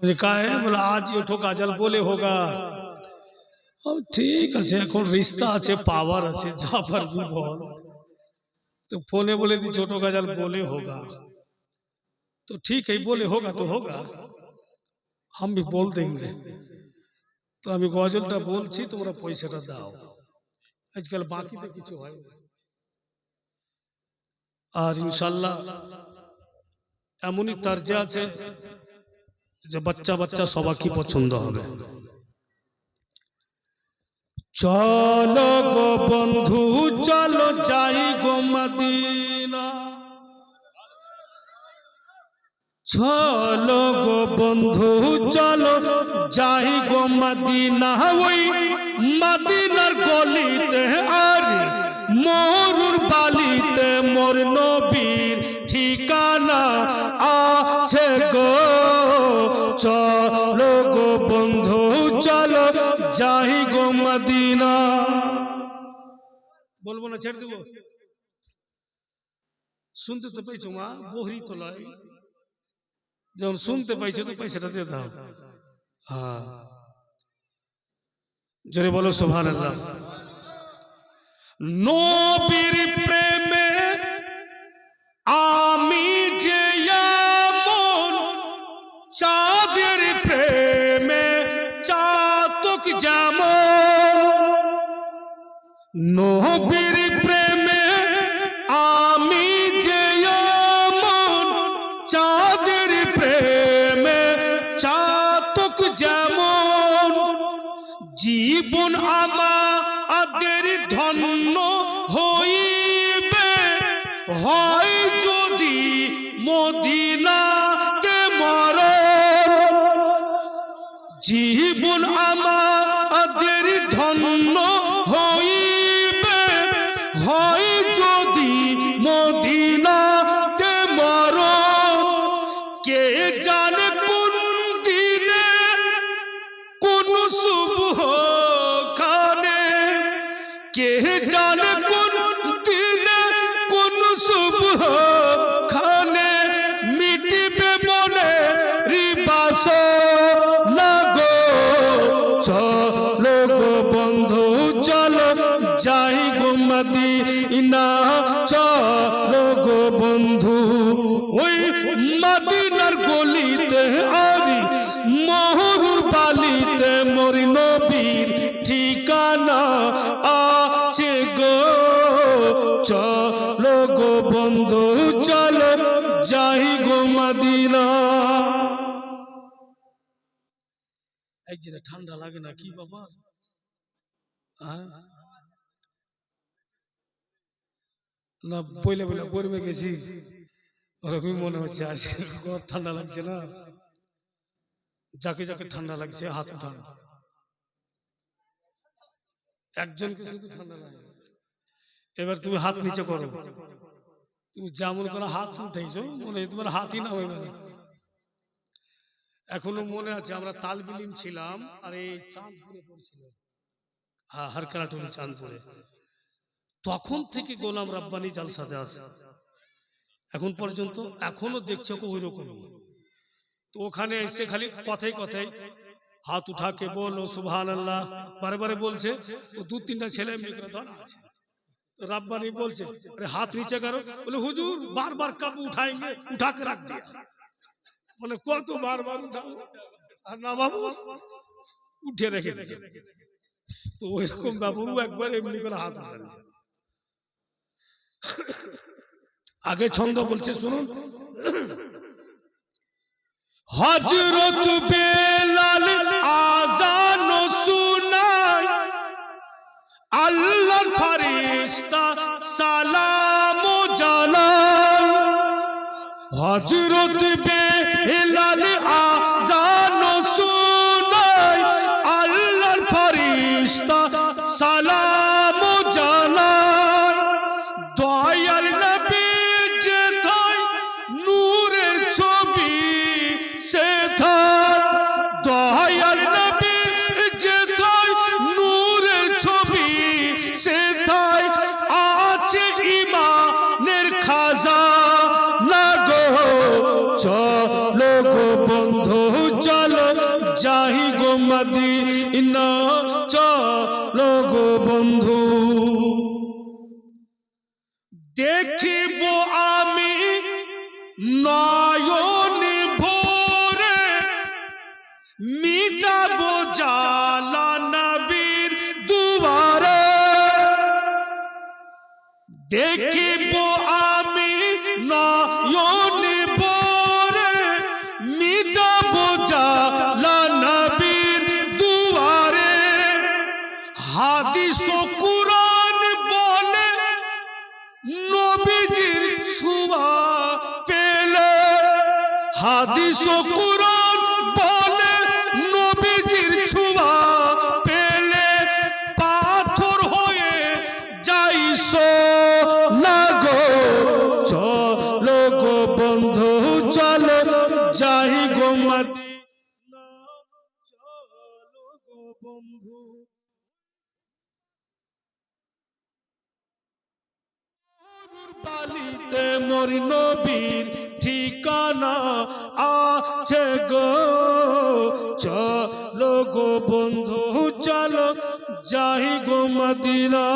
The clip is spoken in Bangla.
বলে, কাহে বলে আজ ওঠো কাজল বলে হোগা ও, ঠিক আছে এখন রিস্তা আছে পাওয়ার আছে যা পারবি বল তো ফোনে বলে দি ছোট কাজল বলে হোগা तो ठीक है बोले होगा तो होगा हम भी बोल देंगे তো আমি গজলটা বলছি তোমরা পয়সাটা দাও আজকাল বাকিতে কিছু হয় না আর ইনশাল্লাহ এমনই তার্জে আছে যে বাচ্চা বাচ্চা সবাইকে পছন্দ হবে? চলো গো বন্ধু চলো যাই গো মদিনা। চলো গো বন্ধু চলো যাই গো মদিনা। ওই মদিনার গলিতে আর মরুর বালিতে মোর নবীর ঠিকানা আছে গো। বন্ধু, চলো যাই গো মদিনা। বলব না, ছেড়ে দেবো? শুনতে তো পেয়েছ মা, বহরি তো লয় যখন শুনতে পাইছো তো পয়সাটা দিয়ে দাও। হ্যাঁ। জোরে বলো সোভান আল্লাহ প্রেমে নবীর প্রেমে আমি যে এমন চাঁদের প্রেমে চাতক যেমন। জীবন আমাদের ধন্য হইবে, হয় যদি মদিনাতে মরণ। জীবন আমাদের ধন্য যাই গো মদিনা, চলো গো বন্ধু। ওই মদিনার গলিতে আরি মহরুর বালিতে মরি নবীর ঠিকানা আছে গো। চলো গো বন্ধু, চলো যাই গো এই যে ঠান্ডা লাগে না, কি বাবা হ্যাঁ? না বইলে বইলে গরমে গেছি। ওরকমই মনে হচ্ছে, আজকে ঠান্ডা লাগছে না। যাকে যাকে ঠান্ডা লাগছে, হাত উঠান। একজনকে শুধু ঠান্ডা লাগে। এবার তুমি হাত নিচে করো। তুমি যেমন করে হাত উঠেছো মনে হয় তোমার হাতই না হইবে না। এখনও মনে আছে, আমরা তালবিলিম ছিলাম, আর এই চাঁদপুরে পড়ছিলাম। হ্যাঁ হারকারাটুলি চাঁদপুরে। তখন থেকে গোলাম রাব্বানি জালসাতে আসে এখন পর্যন্ত এখনও দেখছে ওই রকমই তো ওখানে এসে খালি কথাই কথাই হাত উঠাকে বলো সুভান আল্লাহ বারে বলছে, তো দু তিনটা ছেলে এমনি করে ধরা আছে। রাব্বানি বলছে, আরে হাত নিচে করো? বলে, হুজুর, বারবার কাপু উঠাएंगे উঠা কে রাখ দিয়া। বলে, কত বারবার উঠাও আর না বাবু, উঠে রেখে দেখে তো ওইরকম বাবু একবার এমনি করে হাত উঠাচ্ছে আগে ছন্দ বলছে শুনুন। হজরত বেলাল আজান শুনায়। আল্লাহর ফরিস্তা সালাম জানায়। হজরত বেলাল মদিনা চলো গো বন্ধু। দেখিব আমি নয়ন ভোরে, মিটাবো জালা নবীর দুয়ারে। দেখিব আমি নয়ন কুরআন বলে নবীজির ছোঁয়া পেলে। হাদিস ও কুরআন বলে নবীজির ছোঁয়া পেলে। পাথর হয়ে যাইস না গো। চলো গো বন্ধু, চলো যাই গো মদিনা চলো গো বন্ধু। বালিতে মোর নবীর ঠিকানা আছে গো। চলো গো বন্ধু চলো যাই গো মদিনা।